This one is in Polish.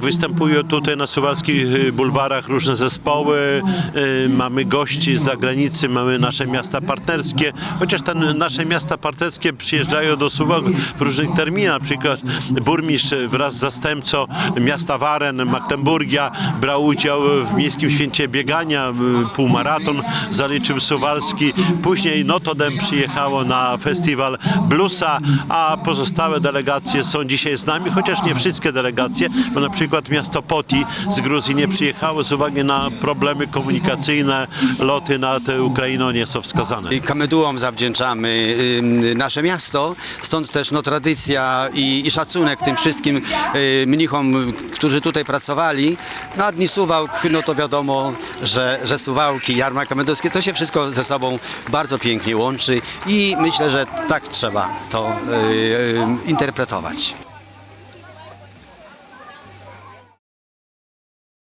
Występują tutaj na suwalskich y, bulwarach różne zespoły, y, mamy gości z zagranicy, mamy nasze miasta partnerskie, chociaż te nasze miasta partnerskie przyjeżdżają do Suwałk w różnych terminach, na przykład burmistrz wraz z zastępcą miasta Waren, Magdeburgia brał udział w Miejskim Święcie Biegania, y, półmaraton zaliczył Suwalski, później Notodem przyjechało na festiwal bluesa, a pozostałe delegacje są dzisiaj z nami, chociaż nie wszystkie delegacje, bo na przykład miasto Poti z Gruzji nie przyjechało z uwagi na problemy komunikacyjne, loty nad Ukrainą nie są wskazane. Kamedułom zawdzięczamy nasze miasto, stąd też no, tradycja i, i szacunek tym wszystkim mnichom, którzy tutaj pracowali. No a Dni Suwałk, no to wiadomo, że, że Suwałki, Jarmark Kamedowski, to się wszystko ze sobą bardzo pięknie łączy i myślę, że tak trzeba to y, interpretować.